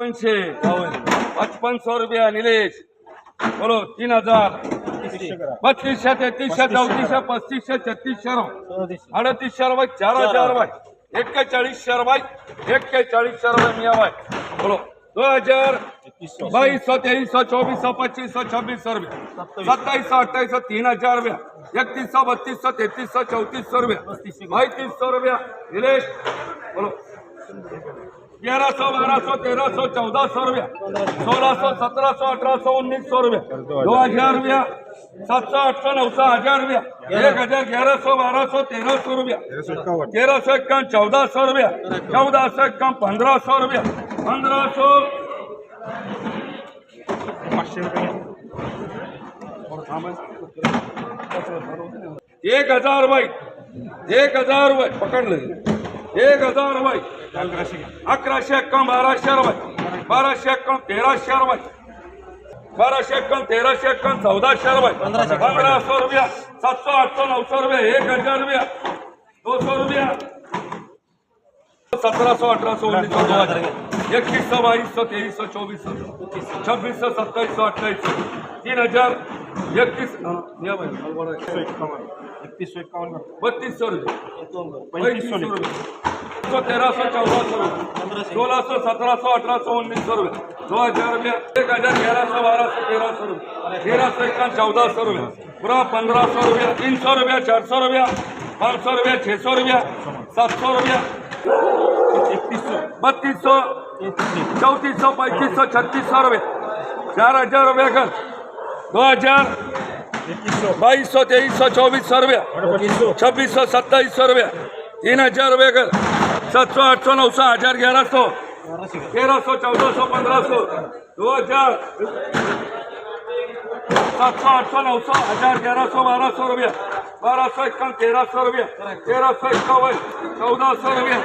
दोनशे पचपन सौ रुपया निलेश. बोलो तीन हजार. बत्तीसशे तेहतीसशे चौतीसशे पस्तीसशे छत्तीसशे अडतीसशे रुपये चार हजार रुपये. एक्केचाळीसशे रुपये एक्केचाळीसशे रुपये मिया बाय बोलो दो हजार बाईस सौ तेईस सौ चौबीस सौ पच्चीस सौ छब्बीस सौ रुपये. सत्ताईस सौ अट्ठाईस सौ तीन हजार रुपया. इकतीस सौ बत्तीस सौ तैतीस सौ चौतीस सौ रुपया. पैंतीस सौ रुपया. निलेश बोलो. ग्यारह सौ बारह सौ तेरह सौ चौदह सौ रुपया. सोलह सौ सत्रह सौ अठारह सौ उन्नीस सौ रुपया. दो हजार रुपया सात सौ आठ सौ नौ सौ हजार रुपया. एक हजार ग्यारह सौ बारह सौ तेरह सौ रुपया. तेरह सौ इक्यावन चौदह सौ रुपया. चौदह सौ इक्यावन पंद्रह सौ रुपया. पंद्रह सौ एक हजार रुपये. एक हजार रुपये. पकड़ पकडलं. एक हजार रुपये अकराशे एक्कावन्न बाराशे रुपये बाराशे एक्कावन्न तेराशे रुपये बाराशे एक्कावन्न तेराशे एक्कावन्न चौदाशे रुपये पंधरा सौ रुपया सात सौ आठ सौ नौ सौ रुपया एक हजार रुपया दो सौ रुपया. सत्रह सौ अठारह सौ उन्नीस सौ दो हजार इक्कीस सौ बाईस सौ तेईस सौ चौबीस सौ छब्बीस सौ सत्ताईस सौ अट्ठाईस सौ तीन हजार इक्कीस बड़ा सौ एक्कावन्न बत्तीस सौ रुपये। पैंतीस सौ सौ तेरह सौ चौदह सौ रुपये। सोलह सौ सत्रह सौ अठारह सौ उन्नीस सौ रुपये। दो हज़ार रुपया एक हज़ार ग्यारह सौ बारह सौ तेरह सौ रुपये। तेरह सौ इक्यावन चौदह सौ रुपये। पूरा पंद्रह सौ रुपया तीन सौ रुपया चार सौ रुपया पाँच सौ रुपया छः सौ रुपया सात सौ रुपया। एकतीस सौ। बत्तीस सौ चौंतीस सौ पैंतीस सौ छत्तीस सौ रुपये। चार हज़ार रुपये दो हज़ार बाईस सौ तेईस सौ चौबीस सौ रुपया. छब्बीस सौ सत्ताईस सौ रुपया. तीन हजार रुपये कर सात सौ आठ सौ नौ सौ हजार ग्यारह सौ तेरह सौ चौदह सौ पंद्रह सौ दो हजार. सात सौ आठ सौ नौ सौ हजार ग्यारह सौ बारह सौ रुपया. बारह सौ इक्यावन तेरह सौ रुपया. तेरह सौ इक्यावन चौदह सौ रुपया.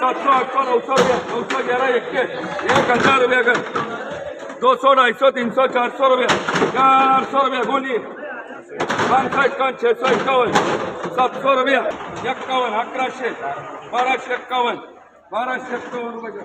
सात सौ आठ सौ नौ सौ रुपया. नौ सौ ग्यारह इक्कीस एक हजार रुपया कर दो सौ ढाई सौ तीन सौ चार सौ रुपया. चार सौ रुपया बोलिए पाच सौ एक्कावन्न छे सौ एक्कावन्न सातशे रुपया. एक्कावन्न अकराशे बाराशे एक्कावन्न बाराशे एक्कावन्न रुपये.